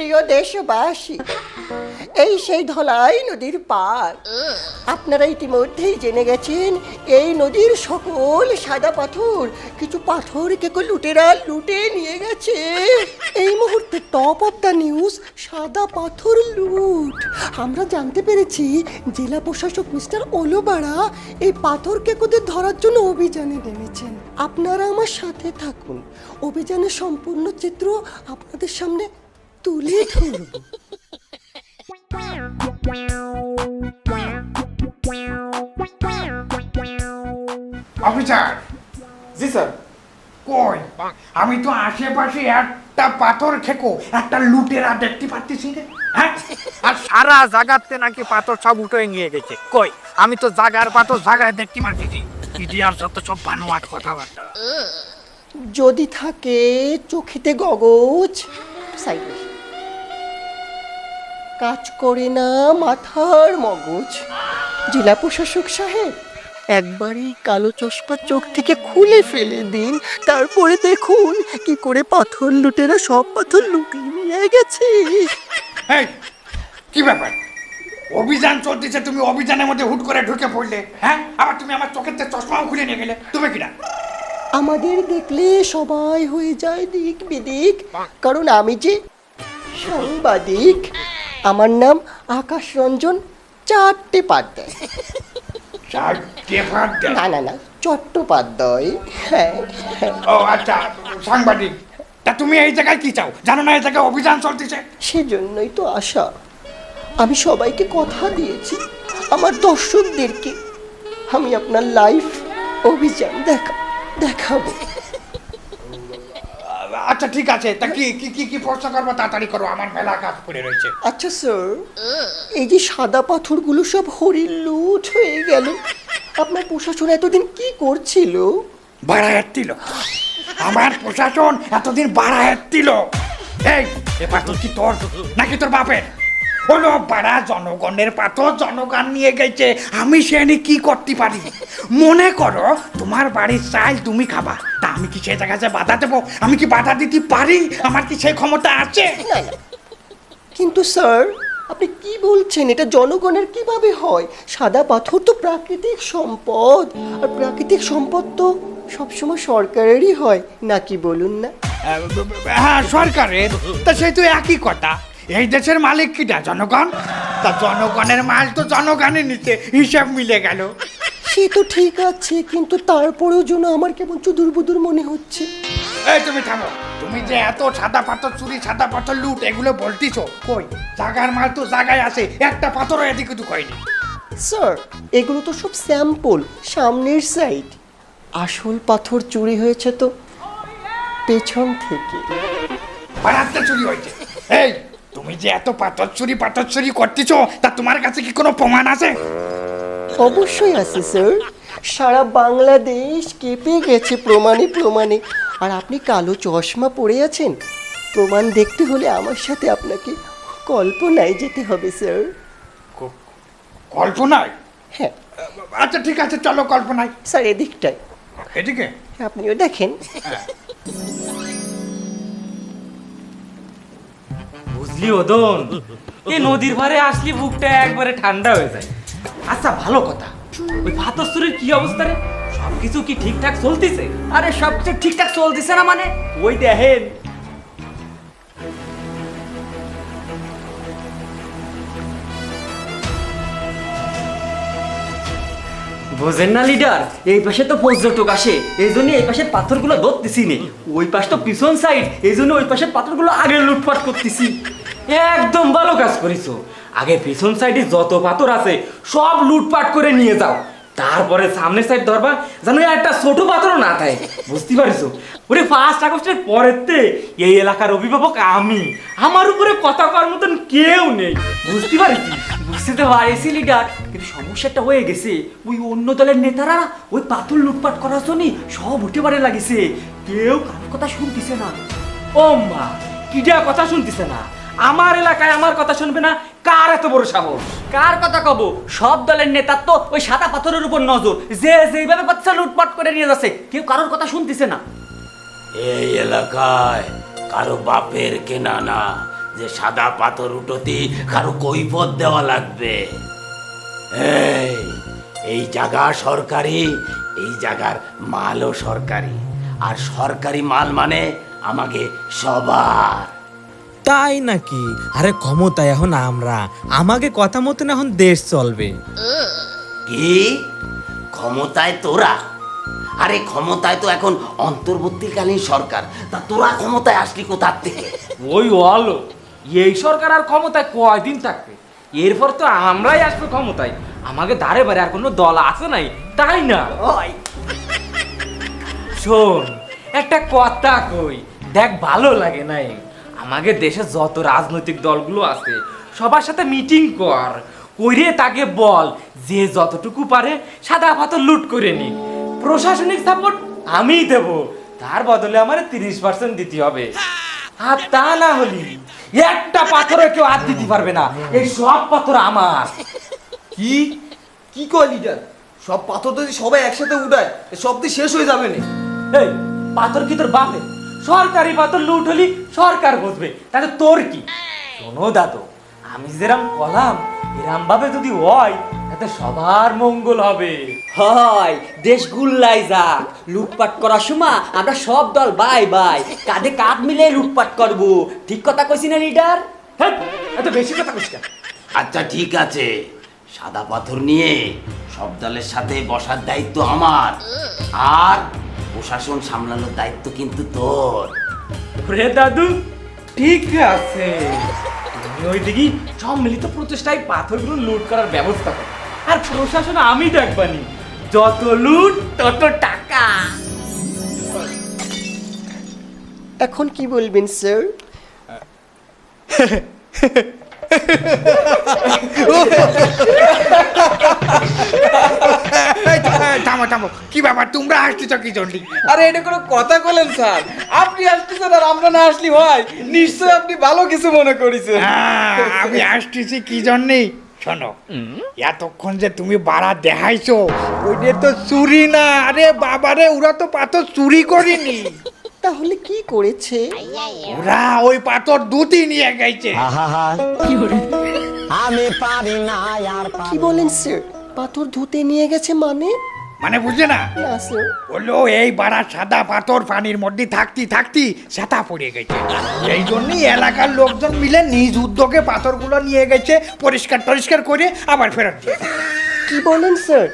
প্রিয় দেশবাসী, এই সেই ধলাই নদীর পার। আপনারা ইতিমধ্যেই জেনে গেছেন, এই নদীর সকল সাদা পাথর কিছু পাথর কেকো লুটেরা লুটে নিয়ে গেছে। এই মুহূর্তে টপ অফ দ্য নিউজ সাদা পাথর লুট। আমরা জানতে পেরেছি, জেলা প্রশাসক মিস্টার ওলোবাড়া এই পাথর কেকোদের ধরার জন্য অভিযানে নেমেছেন। আপনারা আমার সাথে থাকুন। অভিযানের সম্পূর্ণ চিত্র আপনাদের সামনে তুলে ধরব। অফিসার। জি স্যার। কই? আমি তো আশেপাশে একটা পাথর খেকো একটা লুটেরা দেখতে পাচ্ছি রে হ্যাঁ? আর সারা জাগাতে নাকি পাথর সব উঠে নিয়ে গেছে। কই? আমি তো জাগার পাথর জাগায় দেখতে পাচ্ছি ইতিহাস যত সব বানোয়াট কথাবার্তা। যদি থাকে চোখেতে গগজ সাইডে কাজ করে না মাথার মগজ। জেলা প্রশাসক সাহেব একবারই কালো চশমা চোখ থেকে খুলে ফেলে দিন। তারপরে দেখুন কি করে পাথর লুটেরা সব পাথর লুকিয়ে নিয়ে গেছে। এই কি ব্যাপার? অভিযান চলতেছে তুমি অভিযানের মধ্যে হুট করে ঢুকে পড়লে হ্যাঁ? আবার তুমি আমার চোখের থেকে চশমাও খুলে নিয়ে গেলে তুমি কিনা আমাদের দেখলে সবাই হয়ে যায় দিক বিদিক। কারণ আমি যে সাংবাদিক আমার নাম আকাশ রঞ্জন চারটে পাধ্যায় চারটে না না না চট্টোপাধ্যায়। হ্যাঁ হ্যাঁ। ও আচ্ছা সাংবাদিক তা তুমি এই জায়গায় কি চাও? জানো না এই জায়গায় অভিযান চলতেছে? সেজন্যই তো আশা। আমি সবাইকে কথা দিয়েছি আমার দর্শকদেরকে। আমি আপনার লাইফ অভিযান দেখা দেখাবো। আচ্ছা ঠিক আছে। তা কি কি কি কি প্রশ্ন করব? তাড়াতাড়ি করো আমার মেলা কাজ পড়ে রয়েছে। আচ্ছা স্যার এই যে সাদা পাথরগুলো সব হরির লুট হয়ে গেল আপনার প্রশাসন এতদিন কি করছিল? বাড়া দিল আমার প্রশাসন এতদিন বাড়ায়াত দিল এই এ পাথর কি তোর? নাকি তোর বাপের? হলো বাড়া জনগণের পাথর জনগণ নিয়ে গেছে। আমি সে কি করতে পারি? মনে করো তোমার বাড়ির চাল তুমি খাবা। তা আমি কি সে জায়গায় যে বাধা দেবো? আমি কি বাধা দিতে পারি? আমার কি সেই ক্ষমতা আছে? কিন্তু স্যার আপনি কি বলছেন? এটা জনগণের কীভাবে হয়? সাদা পাথর তো প্রাকৃতিক সম্পদ। আর প্রাকৃতিক সম্পদ তো সবসময় সরকারেরই হয়। নাকি বলুন না? হ্যাঁ সরকারের। তা সেই তো একই কথা। এই দেশের মালিক কিটা? জনগণ? তা জনগণের মাল তো জনগণের নিচে হিসাব মিলে গেল। সে তো ঠিক আছে কিন্তু তারপরেও যেন আমার কেমন চুদুর বুদুর মনে হচ্ছে। এই তুমি থামো। তুমি যে এত সাদা পাথর চুরি সাদা পাথর লুট এগুলো বলতিছো কই? জাগার মাল তো জাগায় আছে একটা পাথরও এদিকে তো কয়নি স্যার এগুলো তো সব স্যাম্পল সামনের সাইড। আসল পাথর চুরি হয়েছে তো পেছন থেকে। বারাতে চুরি হয়েছে। এই তুমি যে এত পাথর চুরি পাথর চুরি করতেছো তা তোমার কাছে কি কোনো প্রমাণ আছে? অবশ্যই আছে স্যার। সারা বাংলাদেশ কেঁপে গেছে প্রমাণে প্রমাণে। আর আপনি কালো চশমা পরে আছেন? প্রমাণ দেখতে হলে আমার সাথে আপনাকে কল্পনায় যেতে হবে স্যার। কল্পনায়? হ্যাঁ। আচ্ছা ঠিক আছে চলো কল্পনায়। স্যার এদিকটায়। এদিকে? আপনিও দেখেন। বুঝলি ওদন এই নদীর আসলি বুকটা একবারে ঠান্ডা হয়ে যায়। আচ্ছা ভালো কথা। ওই কি অবস্থা রে? সবকিছু কি ঠিকঠাক চলতেছে? আরে ঠিকঠাক চলতেছে না মানে? ওই দেখেন। বোঝেন না লিডার এই পাশে তো পর্যটক আসে। এই জন্য এই পাশের পাথরগুলো ধরতেছি নে। ওই পাশ তো পিছন সাইড এই জন্য ওই পাশের পাথরগুলো আগে লুটপাট করতেছি। একদম ভালো কাজ করিছো। আগে পিছন সাইডে যত পাথর আছে, সব লুটপাট করে নিয়ে যাও। তারপরে সামনের সাইড ধরবা, যেন একটা ছোট পাথরও না থাকে। বুঝতে পারিছো? ওরে ফার্স্ট আগস্টের পরেতে এই এলাকার অভিভাবক আমি। আমার উপরে কথা করার মতন কেউ নেই। বুঝতে পারিস বুঝতে তো লিডার। কিন্তু সমস্যাটা হয়ে গেছে। ওই অন্য দলের নেতারা ওই পাথর লুটপাট করার জন্য সব উঠে পারে লাগিছে কেউ কারোর কথা শুনতেছে না। ও মা, কিডা কথা শুনতেছে না? আমার এলাকায় আমার কথা শুনবে না কার এত বড় সাহস? কার কথা কব? সব দলের নেতার তো ওই সাদা পাথরের উপর নজর। যে যেইভাবে বাচ্চা লুটপাট করে নিয়ে যাচ্ছে কেউ কারোর কথা শুনতেছে না। এই এলাকায় কারও বাপের কেনা না যে সাদা পাথর উঠোতে কারও কৈফত দেওয়া লাগবে। এই এই জায়গা সরকারি এই জায়গার মালও সরকারি। আর সরকারি মাল মানে আমাকে সবার। তাই নাকি? আরে ক্ষমতা এখন আমরা। আমাকে কথা মতন এখন দেশ চলবে। কি? ক্ষমতায় তোরা? আরে ক্ষমতায় তো এখন অন্তর্বর্তীকালীন সরকার। তা তোরা ক্ষমতায় আসলি কোথার থেকে? ওই অলো এই সরকার আর ক্ষমতায় কয়দিন থাকবে? এরপর তো আমরাই আসব ক্ষমতায়। আমাকে ধারে বারে আর কোনো দল আছে নাই? তাই না? শোন একটা কথা কই। দেখ ভালো লাগে নাই? আমাকে দেশে যত রাজনৈতিক দলগুলো আছে সবার সাথে মিটিং কর কইরে তাকে বল যে যতটুকু পারে সাদা পাথর লুট করে নি প্রশাসনিক সাপোর্ট আমিই দেব তার বদলে আমার তিরিশ পার্সেন্ট দিতে হবে। আর তা না হলি একটা পাথরে কেউ হাত দিতে পারবে না এই সব পাথর আমার। কি? কি কয় লিডার সব পাথর যদি সবাই একসাথে উঠায় সব তো শেষ হয়ে যাবে না। এই পাথর কি তোর বাপে? সরকারি পাথর লুট হলি সরকার বুঝবে তাতে তোর কি? শোনো দাদু আমি যেরাম কলাম এরাম ভাবে যদি হয় তাতে সবার মঙ্গল হবে। হয় দেশ গুল্লাই যাক। লুটপাট করার সময় আমরা সব দল বাই বাই কাঁধে কাঁধ মিলে লুটপাট করব। ঠিক কথা কইছি না লিডার? হেৎ, এত বেশি কথা কেন? আচ্ছা ঠিক আছে। সাদা পাথর নিয়ে সব দলের সাথে বসার দায়িত্ব আমার। আর প্রশাসন সামলানোর দায়িত্ব কিন্তু তোর। রে দাদু ঠিক আছে। তুমি ওই দিকে সম্মিলিত প্রচেষ্টায় পাথরগুলো লুট করার ব্যবস্থা করো। আর প্রশাসন আমি দেখবানি যত লুট তত টাকা। এখন কি বলবেন স্যার থামো থামো। কি ব্যাপার তোমরা আসতেছ কি জন্য আরে এটা কোনো কথা বলেন স্যার। আপনি আসতেছেন আর আমরা না আসলি হয় নিশ্চয় আপনি ভালো কিছু মনে করেছেন। আমি আসতেছি কি জন্যে? শোনো এতক্ষণ যে তুমি বাড়া দেখাইছো ওইটা তো চুরি না। আরে বাবারে ওরা তো পাথর চুরি করিনি। তাহলে কি করেছে? ওরা ওই পাথর দুটি নিয়ে গেছে। আমি পারি না আর কি বলেন স্যার পাথর ধুতে নিয়ে গেছে মানে? মানে বুঝলে না? বলল এই বাড়া সাদা পাথর পানির মধ্যে থাকতি থাকতি সেটা পড়ে গেছে। এই জন্যই এলাকার লোকজন মিলে নিজ উদ্যোগে পাথরগুলো নিয়ে গেছে পরিষ্কার টরিষ্কার করে আবার ফেরত। কি বলেন স্যার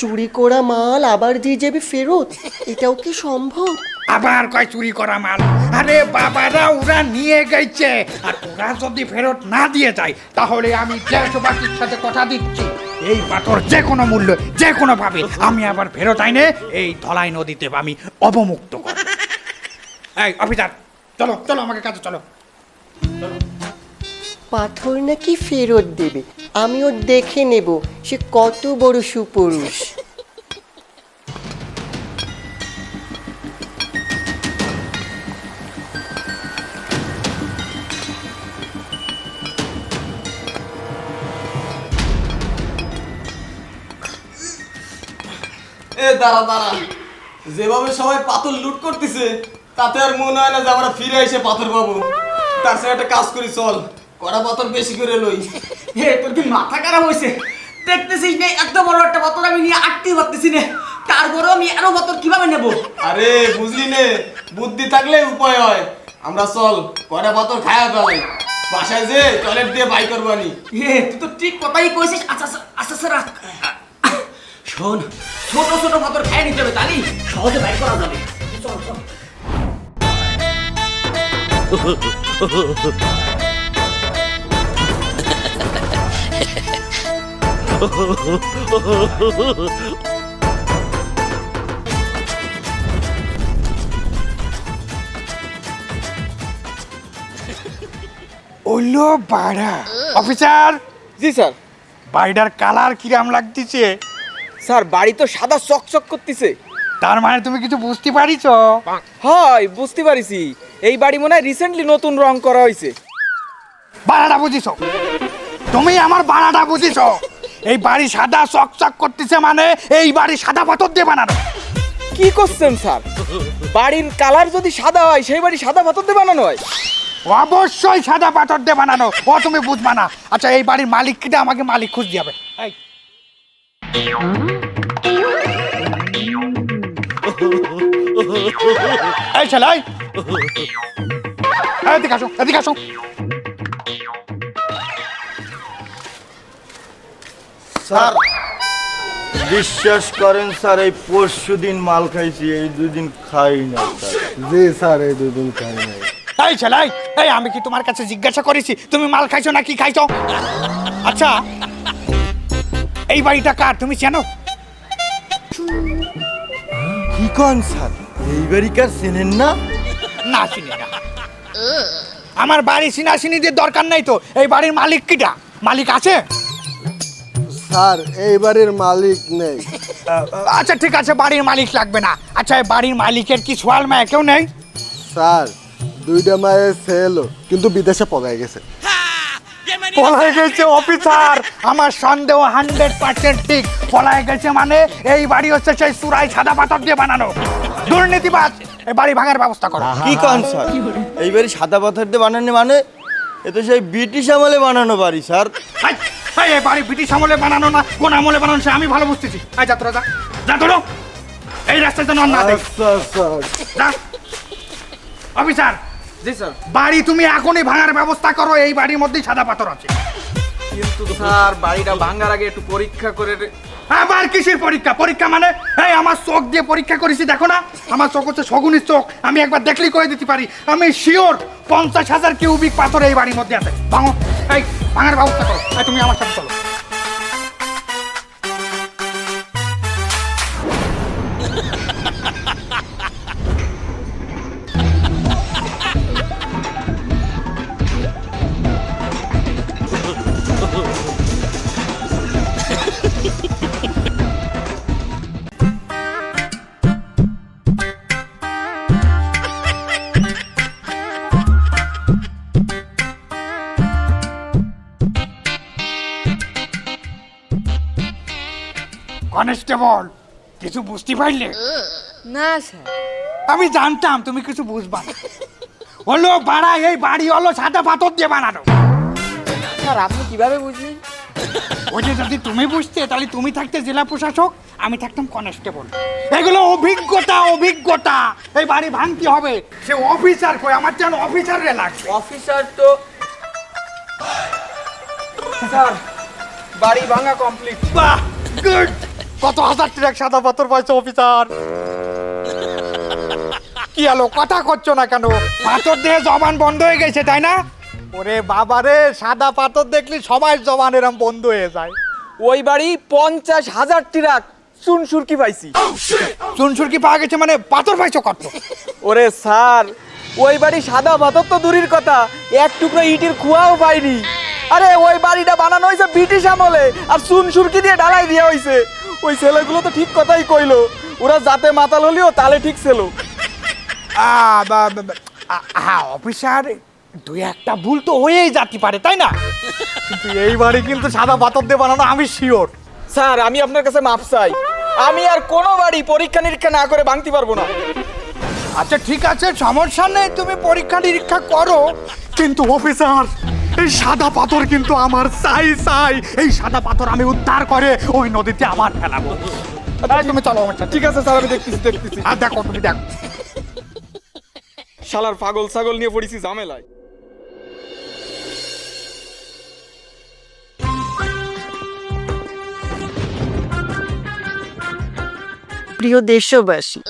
চুরি করা মাল আবার দিয়ে যাবে ফেরত? এটাও কি সম্ভব? আবার কয় চুরি করা মাল? আরে বাবারা, ওরা নিয়ে গেছে। আর ওরা যদি ফেরত না দিয়ে যায়, তাহলে আমি দেশবাসীর সাথে কথা দিচ্ছি। এই পাথর যে কোনো মূল্য, যে কোনো ভাবে। আমি আবার ফেরত আইনে এই ধলাই নদীতে আমি অবমুক্ত করব। এই, অফিসার, চলো চলো আমাকে কাছে, চলো। পাথর নাকি ফেরত দেবে? আমিও দেখে নেব, সে কত বড় সুপুরুষ। দাঁড়া দাঁড়া। যেভাবে সবাই পাথর লুট করতেছে তাতে আর মনে হয় না যে আমরা ফিরে এসে পাথর পাবো। তার সাথে একটা কাজ করি চল। কড়া পাথর বেশি করে লই। হে তোর কি মাথা খারাপ হয়েছে? দেখতেছিস নে এত বড় একটা পাথর আমি নিয়ে আটতে পারতেছি না। তারপরেও আমি আরও পাথর কীভাবে নেব? আরে বুঝলি নে বুদ্ধি থাকলে উপায় হয়। আমরা চল কড়া পাথর খায়া ফেলাই। বাসায় যে টয়লেট দিয়ে বাই করবানি হে তুই তো ঠিক কথাই কইছিস। আচ্ছা আচ্ছা আচ্ছা আচ্ছা রাখ। শোন ছোট ছোট পাথর খাই নিতে হবে তাহলে সহজে বাইর করা যাবে। চল চল। ওলো বাড়া। অফিসার? জি স্যার। বাড়িটার কালার কিরাম লাগতেছে? স্যার বাড়ি তো সাদা চকচক করতেছে। তার মানে তুমি কিছু বুঝতে পারিছ? হয় বুঝতে পারিছি। এই বাড়ি মনে হয় রিসেন্টলি নতুন রং করা হয়েছে। বাড়াটা বুঝিস তুমি আমার বাড়াটা বুঝিস এই বাড়ি সাদা চকচক করতেছে মানে এই বাড়ি সাদা পাথর দিয়ে বানানো। কি করছেন স্যার? বাড়ির কালার যদি সাদা হয় সেই বাড়ি সাদা পাথর দিয়ে বানানো হয়? অবশ্যই সাদা পাথর দিয়ে বানানো। ও তুমি বুঝবা না। আচ্ছা এই বাড়ির মালিক কিটা? আমাকে মালিক খুঁজ যাবে এই। এই। এই, এদিকে আসো এদিকে আসো। স্যার বিশ্বাস করেন স্যার এই পরশু দিন মাল খাইছি এই দুদিন খাই না স্যার। জি স্যার এই দুদিন খাই নাই। এই ছেলে এই, আমি কি তোমার কাছে জিজ্ঞাসা করেছি তুমি মাল খাইছো না কি খাইছো? আচ্ছা এই বাড়িটা কার তুমি চেনো? কন স্যার? এই বাড়িকার চেনেন না? না চিনি না। আমার বাড়ি চিনা চিনিদের দরকার নাই তো। এই বাড়ির মালিক কিটা? মালিক আছে? স্যার এই বাড়ির মালিক নেই। আচ্ছা ঠিক আছে বাড়ির মালিক লাগবে না। আচ্ছা এই বাড়ির মালিকের কি সোয়াল মায় কেউ নেই? স্যার দুইটা মায়ের ছেলে কিন্তু বিদেশে পড়াই গেছে। পলায় গেছে অফিসার আমার সন্দেহ হান্ড্রেড পার্সেন্ট ঠিক। পলায় গেছে মানে এই বাড়ি হচ্ছে সেই সুরাই সাদা পাথর দিয়ে বানানো। দুর্নীতিবাজ! এই বাড়ি ভাঙার ব্যবস্থা করো। কি কন স্যার এই বাড়ি সাদা পাথর দিয়ে বানানো মানে? এ তো সেই ব্রিটিশ আমলে বানানো বাড়ি স্যার। এই, এই, বাড়ি ব্রিটিশ আমলে বানানো না কোন আমলে বানানো সে আমি ভালো বুঝতেছি। আই যা তোরা যা। যা তোলো এই রাস্তায় যেন না দেখ। আচ্ছা অফিসার! জি স্যার। বাড়ি তুমি এখনই ভাঙার ব্যবস্থা করো এই বাড়ির মধ্যেই সাদা পাথর আছে। কিন্তু স্যার বাড়িটা ভাঙার আগে একটু পরীক্ষা করে আবার কিসের পরীক্ষা? পরীক্ষা মানে? এই আমার চোখ দিয়ে পরীক্ষা করেছি দেখো না। আমার চোখ হচ্ছে শগুনের চোখ। আমি একবার দেখলেই করে দিতে পারি। আমি শিওর পঞ্চাশ হাজার কিউবিক পাথর এই বাড়ির মধ্যে আছে। ভাঙো। এই ভাঙার ব্যবস্থা করো। তুমি আমার সাথে চলো। কনস্টেবল কিছু বুঝতে পারলে? না স্যার। আমি জানতাম তুমি কিছু বুঝবা না। হলো বাড়া এই বাড়ি হলো সাদা পাথর দিয়ে বানানো। স্যার আপনি কীভাবে বুঝলেন? ওই যে যদি তুমি বুঝতে তাহলে তুমি থাকতে জেলা প্রশাসক আমি থাকতাম কনস্টেবল এগুলো অভিজ্ঞতা অভিজ্ঞতা। এই বাড়ি ভাঙতে হবে। সে অফিসার কই? আমার যেন অফিসারে লাগছে অফিসার তো স্যার বাড়ি ভাঙা কমপ্লিট বাহ গুড কত হাজার ট্রাক সাদা পাথর পাইছে অফিসার? কি হলো কথা করছ না কেন? পাথর দিয়ে জবান বন্ধ হয়ে গেছে তাই না? ওরে বাবারে সাদা পাথর দেখলি সবাই জবান এরম বন্ধ হয়ে যায়। ওই বাড়ি পঞ্চাশ হাজার ট্রাক চুনসুরকি পাইছি। চুনসুরকি পাওয়া গেছে মানে পাথর পাইছো কত? ওরে স্যার ওই বাড়ি সাদা পাথর তো দূরের কথা এক টুকরো ইটের কুয়াও পাইনি। আরে ওই বাড়িটা বানানো হয়েছে ব্রিটিশ আমলে আর চুন সুরকি দিয়ে ঢালাই দেওয়া হয়েছে। ওই ছেলেগুলো তো ঠিক কথাই কইলো। ওরা যাতে মাতাল হলিও তালে ঠিক ছিল। আ, বা- বা- বা- আ- হ্যাঁ অফিসার দুই একটা ভুল তো হয়েই যেতে পারে তাই না? কিন্তু এই বাড়ি কিন্তু সাদা পাথর দিয়ে বানানো আমি শিওর। স্যার আমি আপনার কাছে মাপ চাই। আমি আর কোনো বাড়ি পরীক্ষা নিরীক্ষা না করে ভাঙতে পারব না। আচ্ছা ঠিক আছে সমস্যা নেই তুমি পরীক্ষা নিরীক্ষা করো। কিন্তু অফিসার এই সাদা পাথর কিন্তু আমার চাই চাই এই সাদা পাথর আমি উদ্ধার করে ওই নদীতে আবার ফেলাবো। এই, তুমি চলো আমার ঠিক আছে স্যার আমি দেখতেছি দেখতেছি। আর দেখো তুমি দেখো। শালার পাগল ছাগল নিয়ে পড়েছি ঝামেলায়। প্রিয় দেশবাসী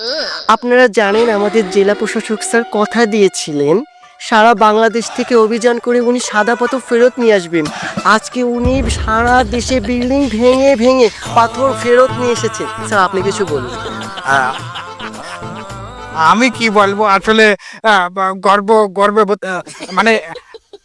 আপনারা জানেন আমাদের জেলা প্রশাসক স্যার কথা দিয়েছিলেন সারা বাংলাদেশ থেকে অভিযান করে উনি সাদা পাথর ফেরত নিয়ে আসবেন। আজকে উনি সারা দেশে বিল্ডিং ভেঙে ভেঙে পাথর ফেরত নিয়ে এসেছেন। স্যার, আপনি কিছু বলুন। আমি কি বলব? আসলে গর্ব, গর্বে মানে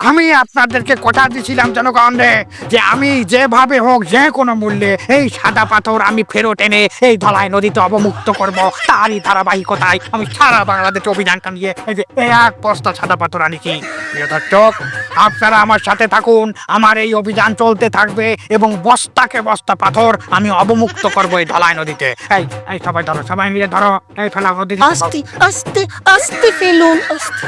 আমি আপনাদেরকে কথা দিয়েছিলাম জনগণে যে আমি যেভাবে হোক যে কোনো মূল্যে এই সাদা পাথর আমি ফেরত এনে এই ধলাই নদীতে অবমুক্ত করব, তারই ধারাবাহিকতায় আমি সারা বাংলাদেশে অভিযান চালিয়ে এই যে এক বস্তা সাদা পাথর আনিছি দর্শক, আপনারা আমার সাথে থাকুন, আমার এই অভিযান চলতে থাকবে এবং বস্তাকে বস্তা পাথর আমি অবমুক্ত করব এই ধলাই নদীতে। এই এই সবাই ধরো, সবাই মিলে ধরো, এই ফেলা নদীতে। আস্তে আস্তে আস্তে ফেলুন, আস্তে।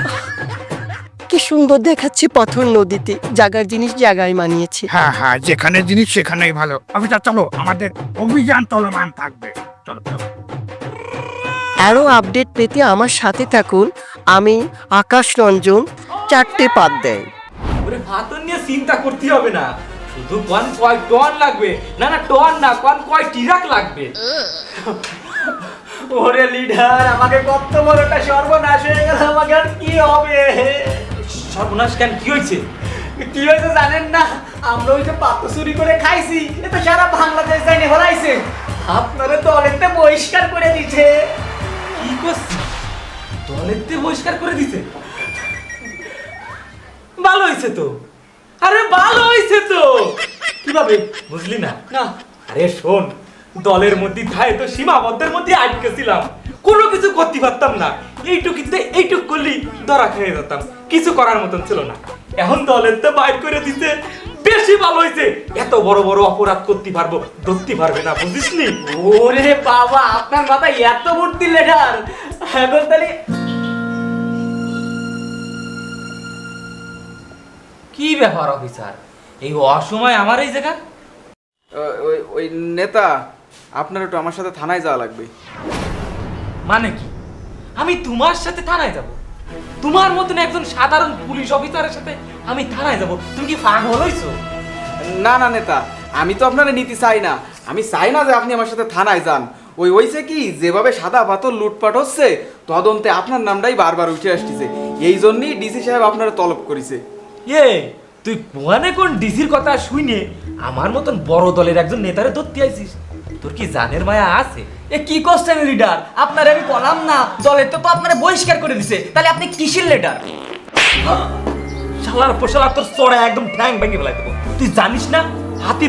কি সুন্দর দেখাচ্ছে পাথর নদীতে। জাগার জিনিস জায়গায় মানিয়েছে। হ্যাঁ হ্যাঁ যেখানে জিনিস সেখানেই ভালো। অফিসার চলো আমাদের অভিযান চলমান থাকবে। চলো চলো। আরও আপডেট পেতে আমার সাথে থাকুন। আমি আকাশ রঞ্জন চারটে পাত দেয়। ওরে নিয়ে চিন্তা করতে হবে না। শুধু কোন কয় টন লাগবে? না না টন না কোন কয় টিরাক লাগবে? ওরে লিডার আমাকে কত বড়টা সর্বনাশ হয়ে গেল আমাকে আর কি হবে? সর্বনাশ কেন? কি হয়েছে? কি হয়েছে জানেন না? আমরা ওই যে পাত্র চুরি করে খাইছি এ তো সারা বাংলাদেশ জানে হরাইছে আপনারা দলেতে বহিষ্কার করে দিছে। কি করছিস দলেতে বহিষ্কার করে দিছে? ভালো হয়েছে তো। আরে ভালো হয়েছে তো। কীভাবে? বুঝলি না? না। আরে শোন দলের মধ্যে ধায় তো সীমাবদ্ধের মধ্যে আটকে ছিলাম কোনো কিছু করতে পারতাম না। এইটুকিতে এইটুক করলি ধরা খেয়ে যেতাম। কিছু করার মতন ছিল না। এখন দলের তো বাইর করে দিতে বেশি ভালো হয়েছে এত বড় বড় অপরাধ করতে পারব ধরতে পারবে না বুঝিস নি ওরে বাবা আপনার মাথায় এত বুদ্ধি লেডার এখন তাহলে কি ব্যাপার অফিসার? এই অসময় আমার এই জায়গা? ওই ওই নেতা আপনার একটু আমার সাথে থানায় যাওয়া লাগবে। মানে কি? আমি তোমার সাথে থানায় যাব। তোমার মতন একজন সাধারণ পুলিশ অফিসারের সাথে আমি থানায় যাব। তুমি কি পাগল হইছো? না না নেতা আমি তো আপনারা নিতে চাই না। আমি চাই না যে আপনি আমার সাথে থানায় যান। ওই ওইছে কি যেভাবে সাদা পাথর লুটপাট হচ্ছে তদন্তে আপনার নামটাই বারবার উঠে আসতেছে। এই জন্যই ডিসি সাহেব আপনারা তলব করেছে। এ তুই মানে কোন ডিসির কথা শুনে আমার মতন বড় দলের একজন নেতারে ধরতে আইছিস? তোর কি জানের মায়া আছে? এ কি করছেন লিডার আপনার আমি বললাম না দলের তো আপনারা বহিষ্কার করে দিছে। তাহলে আপনি কিসের লিডার শালার পোশালা তোর একদম ভেঙে ফেলাই দেবো। তুই জানিস না? হাতি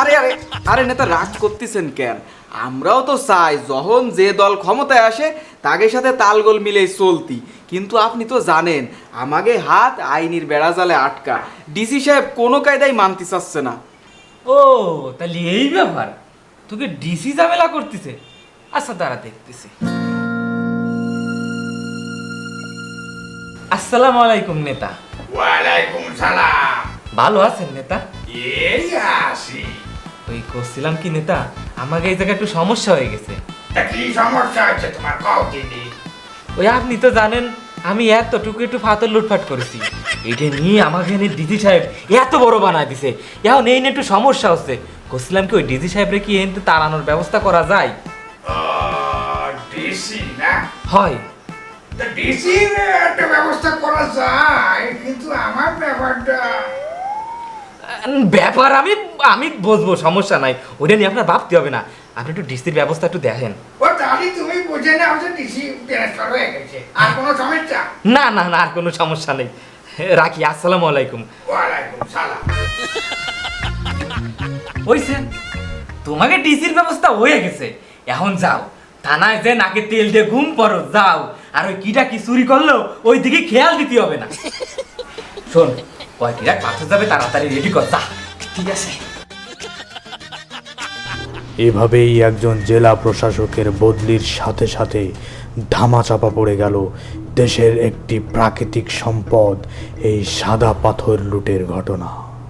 আরে আরে আরে নেতা, রাগ করতেছেন কেন? আমরাও তো চাই যখন যে দল ক্ষমতায় আসে তাদের সাথে তালগোল মিলে চলতি। কিন্তু আপনি তো জানেন, আমাকে হাত আইনির বেড়া জালে আটকা। ডিসি সাহেব কোনো কায়দাই মানতে চাচ্ছে না। ও তাহলে এই ব্যাপার। তোকে ডিসি ঝামেলা করতেছে। আচ্ছা দাঁড়া দেখতেছি। আসসালামু আলাইকুম নেতা। ওয়ালাইকুম সালাম। ভালো আছেন নেতা? এই আসি ওই করছিলাম কি নেতা? আমাকে এই জায়গায় একটু সমস্যা হয়ে গেছে। তা কি সমস্যা হচ্ছে তোমার? কও দিদি ওই আপনি তো জানেন আমি এতটুকু একটু ফাতর লুটপাট করেছি। এটা নিয়ে আমাকে এনে ডিজি সাহেব এত বড় বানায় দিছে। এখন এই নিয়ে একটু সমস্যা হচ্ছে। করছিলাম কি ওই ডিজি সাহেবরে কি এনতে তাড়ানোর ব্যবস্থা করা যায়? ডিসি না? হয়। তা ডিসি একটা ব্যবস্থা করা যায় কিন্তু আমার ব্যাপারটা ব্যাপার আমি আমি বুঝব সমস্যা নাই। ওটা নিয়ে আপনার ভাবতে হবে না। আপনি একটু ডিসির ব্যবস্থা একটু দেখেন। ও তাহলে তুমি বুঝে নাও যে ডিসি ট্রান্সফার হয়ে গেছে। আর কোনো সমস্যা? না না না আর কোনো সমস্যা নেই। রাখি আসসালামু আলাইকুম। ওয়ালাইকুম সালাম। তোমাকে ডিসির ব্যবস্থা হয়ে গেছে। এখন যাও থানায় যে নাকে তেল দিয়ে ঘুম পড়ো যাও। আর ওই কিটা কি চুরি করল ওই দিকে খেয়াল দিতে হবে না। শোন কয়টিরা কাছে যাবে তাড়াতাড়ি রেডি কর যা। ঠিক আছে। এভাবেই একজন জেলা প্রশাসকের বদলির সাথে সাথে ধামাচাপা পড়ে গেল। দেশের একটি প্রাকৃতিক সম্পদ, এই সাদা পাথর লুটের ঘটনা।